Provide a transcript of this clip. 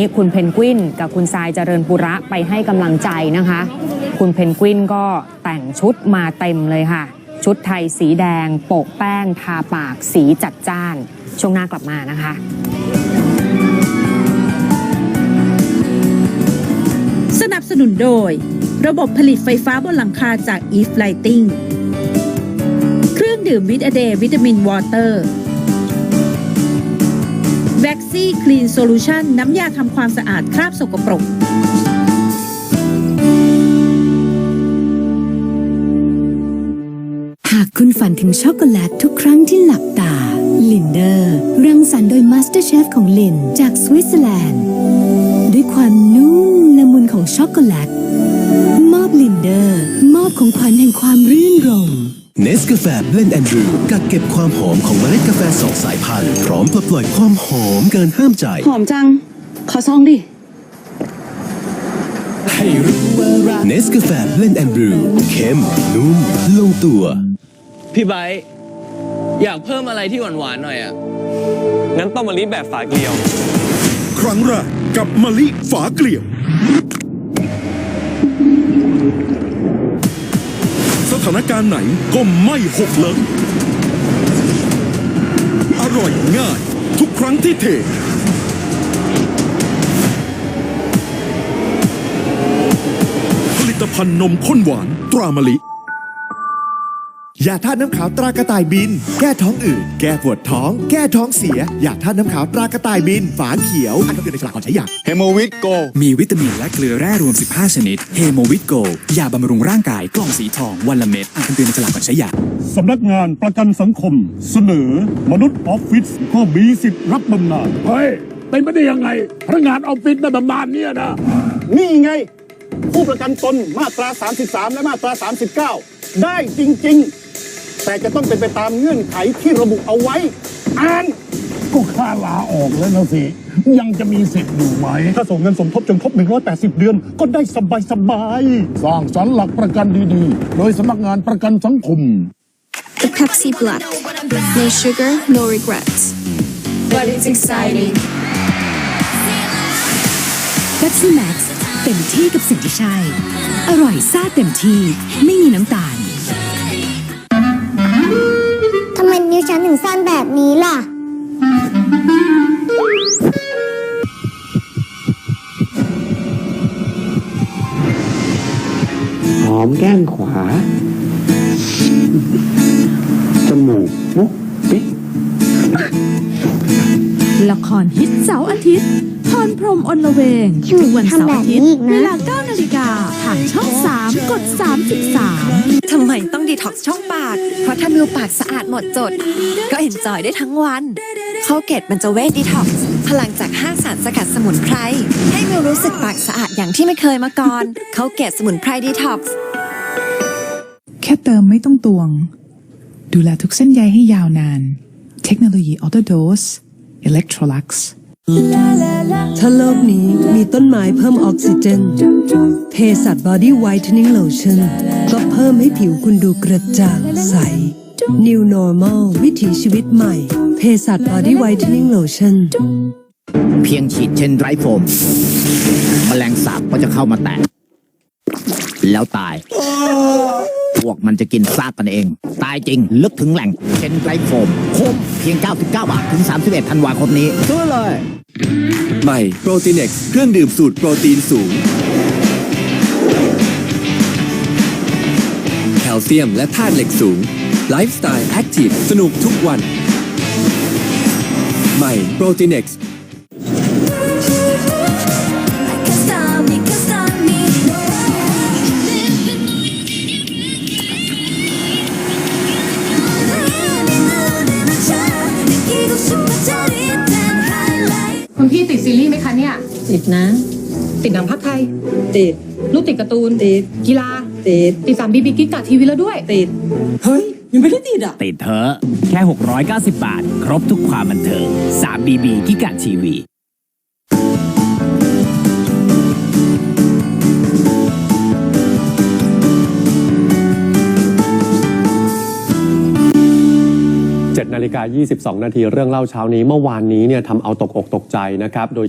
นี่คุณเพนกวินกับคุณทรายเจริญปุระไปให้กำลังใจนะคะ คุณเพนกวินก็แต่งชุดมาเต็มเลยค่ะ ชุดไทยสีแดง โปะแป้ง ทาปากสีจัดจ้าน ช่วงหน้ากลับมานะคะ สนับสนุนโดย ระบบผลิตไฟฟ้าบนหลังคาจาก Eve Lighting เครื่องดื่มวิตาเดย์วิตามินวอเตอร์ แว็กซี่คลีนโซลูชันน้ำยาทำความสะอาดคราบสกปรก หากคุณฝันถึงช็อกโกแลตทุกครั้งที่หลับตา ลินเดอร์รังสรรค์โดยมาสเตอร์เชฟของลิน จากสวิตเซอร์แลนด์ ด้วยความนุ่มละมุนของช็อกโกแลต มอบลินเดอร์ มอบของขวัญแห่งความรื่นรม เนสกาแฟเบลนด์แอนดรูกักเก็บความหอมของเมล็ดกาแฟสองสายพันธุ์พร้อมปลดปล่อยความหอมเกินห้ามใจ หอมจัง ขอซองดิเนสกาแฟเบลนด์แอนดรูเข้มนุ่มลงตัว พี่ไบร์ทอยากเพิ่มอะไรที่หวานๆหน่อยอะ งั้นต้มมะลิแบบฝาเกลียว ครั้งแรกกับมะลิฝาเกลียวส ถานการณ์ไหนก็ไม่หกเลิกอร่อยง่าย ทุกครั้งที่เทผลิตภัณฑ์นมข้นหวานตรามะลิ ยาท่าตุน้ำขาวตรากระต่ายบิน แก้ท้องอืดแก้ปวดท้อง แก้ท้องเสียยาท่าตุน้ำขาวตรากระต่ายบิน ฝาเขียว อันนี้เป็นในฉลากก่อนใช้ยาเฮโมวิตโก มีวิตามินและเกลือแร่รวม 15 ชนิดเฮโมวิตโกยาบำรุงร่างกายกล่องสีทองวันละเม็ดอ่านคำเตือนในฉลากก่อนใช้ยาสำนักงานประกันสังคม เสนอ มนุษย์ออฟฟิศก็มีสิทธิ์รับบำนาญเฮ้ยเป็นไม่ได้ยังไงพนักงานออฟฟิศได้บำนาญเนี่ยนะนี่ไง ผู้ประกันตนมาตรา 33 และมาตรา 39 ได้จริง ๆ แต่จะต้องเป็นไปตามเงื่อนไขที่ระบุเอาไว้อ่านก็ค่าลาออกแล้วนะสิ ยังจะมีสิทธิ์อยู่ไหม ถ้าส่งเงินสมทบจนครบ 180 เดือน ก็ได้สบายสบายๆสร้างสรรค์หลักประกันดีๆ โดยสำนักงานประกันสังคม The Pepsi Black. No sugar, no regrets. But it's exciting. เ e p ซี่แม็กซ์เต็มที่กับสิ่งที่ใช่ อร่อยซ่าเต็มที่ ไม่มีน้ำตาล ถึงสั้นแบบนี้ล่ะ หอมแก้มขวา จมูกมุกปิ๊กละครฮิตเสาร์อาทิตย์พรพรหมอนละเวงหยุดทุกวันเสาร์อาทิตย์ทำแบบนี้อีกนะเวลา9นาฬิกา ทางช่อง 3 กด 33 ทำไมต้องดีท็อกซ์ช่องปาก เพราะถ้ามิวปากสะอาดหมดจด ก็เห็นจอยได้ทั้งวันเขาเกตมันจะเวทดีท็อกซ์พลังจาก5สารสกัดสมุนไพร ให้มิวรู้สึกปากสะอาดอย่างที่ไม่เคยมาก่อนเขาเกตสมุนไพรดีท็อกซ์แค่เติมไม่ต้องตวง ดูแลทุกเส้นใยให้ยาวนาน เทคโนโลยีออโตโดส Electrolux ถ้าโลกนี้มีต้นไม้เพิ่มออกซิเจนเภสัชบอดี้ไวท์เทนนิ่งโลชั่นก็เพิ่มให้ผิวคุณดูกระจ่างใส New Normal วิถีชีวิตใหม่เภสัชบอดี้ไวท์เทนนิ่งโลชั่นเพียงฉีดเช่นไรโฟมแมลงสาบก็จะเข้ามาแตะแล้วตาย พวกมันจะกินซากกันเอง ตายจริง ลึกถึงแหล่งเช่นไรโฟมคุ้มเพียง 99 บาท ถึง 31ธันวาคมนี้ซื้อเลย ใหม่โปรตีเน็กเครื่องดื่มสูตรโปรตีนสูง แคลเซียมและธาตุเหล็กสูง ไลฟ์สไตล์แอคทีฟสนุกทุกวัน ใหม่โปรตีเน็ก ติดนะ ติดหนังพักไทย ติดลูกติดการ์ตูน ติด กีฬา ติด ติดสามบีบีกิ๊กกับทีวีแล้วด้วย ติด เฮ้ย ยังไม่ได้ติดอะ ติดเถอะแค่ 690 บาท ครบทุกความบันเทิง3 BB กิกะทีวี7นาฬิกา22 นาทีเรื่องเล่าเช้านี้เมื่อวานนี้เนี่ยทำเอาตกอกตกใจนะครับโดย